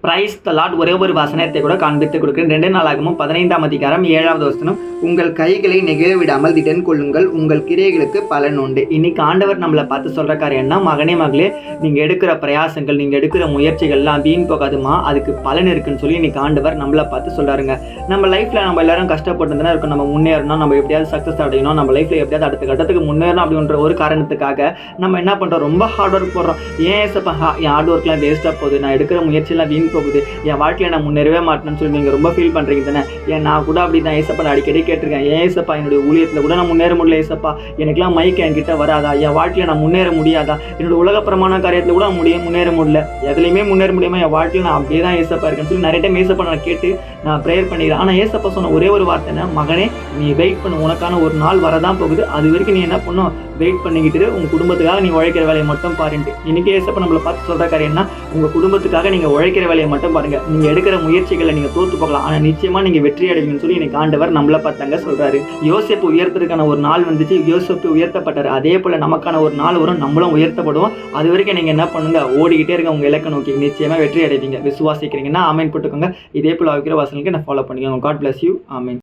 Price தலாட் ஒரே ஒரு வசனத்தை கூட காண்பித்து கொடுக்கிறேன். ரெண்டு நாளாகவும் பதினைந்தாம் அதிகாரம் ஏழாவது வசனம். உங்கள் கைகளை நெகிழ விடாமல் திடன் கொள்ளுங்கள். உங்கள் கிரியைகளுக்கு பலன் உண்டு. இன்னைக்கு ஆண்டவர் நம்மளை பார்த்து சொல்கிற காரியம் என்ன? மகனே மகளே நீங்கள் எடுக்கிற பிரயாசங்கள் நீங்கள் எடுக்கிற முயற்சிகள்லாம் வீண் போகாதுமா அதுக்கு பலன் இருக்குன்னு சொல்லி இன்னைக்கு ஆண்டவர் நம்மளை பார்த்து சொல்றாருங்க. நம்ம லைஃப்ல நம்ம எல்லாரும் கஷ்டப்பட்டு தானே இருக்கும். நம்ம முன்னேறணும். நம்ம எப்படியாவது சக்ஸஸ் அடையணும். நம்ம லைஃப்ல எப்படியாவது அடுத்த கட்டத்துக்கு முன்னேறணும் அப்படின்ற ஒரு காரணத்துக்காக நம்ம என்ன பண்றோம்? ரொம்ப ஹார்ட் ஒர்க் போடுறோம். ஏன் சப்பா ஹா- என் ஹார்ட் ஒர்க்லாம் வேஸ்ட்டாக போகுது. நான் எடுக்கிற முயற்சியெல்லாம் வீண் போகுது என் வாழ்க்கையில் நான் முன்னேறவே மாட்டேன்னு சொல்லி நீங்கள் ரொம்ப ஃபீல் பண்ணுறீங்க தானே? ஏன் நான் கூட அப்படி தான் ஏசப்பா நான் அடிக்கடி கேட்டிருக்கேன். ஏன் ஏசப்பா என்னுடைய ஊழியத்தில் கூட நான் முன்னேற முடியல ஏசப்பா? எனக்குலாம் மைக் என்கிட்ட வராதா? என் வாழ்க்கையில் நான் முன்னேற முடியாதா? என்னோட உலகப்பிரமாண காரியத்தில் கூட முடிய முன்னேற முடியல. எதுலையுமே முன்னேற முடியாமல் என் வாழ்க்கையில் நான் அப்படியே தான் ஏசப்பா இருக்கேன்னு சொல்லி நிறைய டைம் ஏசப்பா நான் கேட்டு நான் ப்ரேயர் பண்ணிடுறேன் ஆனால் ஏசப்பா சொன்ன ஒரே ஒரு வார்த்தைன்னா மகனே நீ வெயிட் பண்ணு. உனக்கான ஒரு நாள் வரதான் போகுது. அது வரைக்கும் நீ என்ன பண்ணும் வெயிட் பண்ணிக்கிட்டு உங்கள் குடும்பத்துக்காக நீ உழைக்கிற வேலையை மட்டும் பாருன்ட்டு. இன்றைக்கே ஏசப்பா நம்மளை பார்த்து சொல்கிற காரியம்னா உங்கள் குடும்பத்துக்காக நீங்கள் உழைக்கிற வேலையை மட்டும் பாருங்கள் நீங்கள் எடுக்கிற முயற்சிகளை நீங்கள் தோற்று பார்க்கலாம். ஆனால் நிச்சயமாக நீங்கள் வெற்றி அடைவீங்கன்னு சொல்லி எனக்கு ஆண்டவர் நம்மளை பார்த்தாங்க சொல்கிறாரு யோசிப்பு உயர்த்ததுக்கான ஒரு நாள் வந்துச்சு. யோசிப்பு உயர்த்தப்பட்டார். அதே போல் நமக்கான ஒரு நாள் வரும். நம்மளும் உயர்த்தப்படுவோம். அது வரைக்கும் நீங்கள் என்ன பண்ணுங்க? ஓடிக்கிட்டே இருக்க உங்கள் இலக்கை நோக்கி. நிச்சயமாக வெற்றி அடைவீங்க. விசுவாசிக்கிறீங்கன்னா ஆமீன் போட்டுக்கோங்க. இதே போல் வைக்கிற வாசலுக்கு நான் ஃபாலோ பண்ணிக்கோங்க. காட் பிளஸ் யூ ஆமீன்